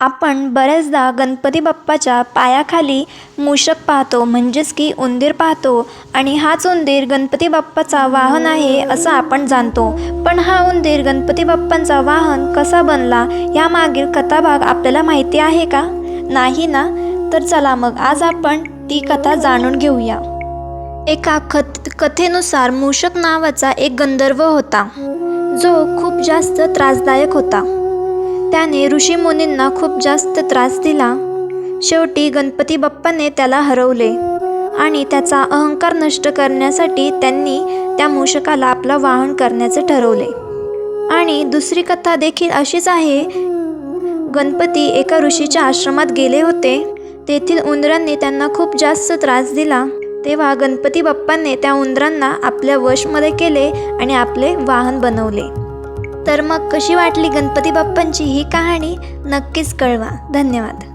आपण बऱ्याचदा गणपती बाप्पाच्या पायाखाली मूषक पाहतो म्हणजेच की उंदीर पाहतो. आणि हाच उंदीर गणपती बाप्पाचा वाहन आहे असं आपण जाणतो. पण हा उंदीर गणपती बाप्पांचा वाहन कसा बनला यामागील कथाभाग आपल्याला माहिती आहे का? नाही ना? तर चला मग आज आपण ती कथा जाणून घेऊया. एका कथ कथेनुसार मूषक नावाचा एक गंधर्व होता. जो खूप जास्त त्रासदायक होता. त्याने ऋषीमुनींना खूप जास्त त्रास दिला. शेवटी गणपती बाप्पाने त्याला हरवले आणि त्याचा अहंकार नष्ट करण्यासाठी त्यांनी त्या मूषकाला आपलं वाहन करण्याचे ठरवले. आणि दुसरी कथा देखील अशीच आहे. गणपती एका ऋषीच्या आश्रमात गेले होते. तेथील उंदरांनी त्यांना खूप जास्त त्रास दिला. तेव्हा गणपती बाप्पांनी त्या उंदरांना आपल्या वशमध्ये केले आणि आपले वाहन बनवले. तर मग कशी वाटली गणपती बाप्पांची ही कहाणी? नक्कीच कळवा. धन्यवाद.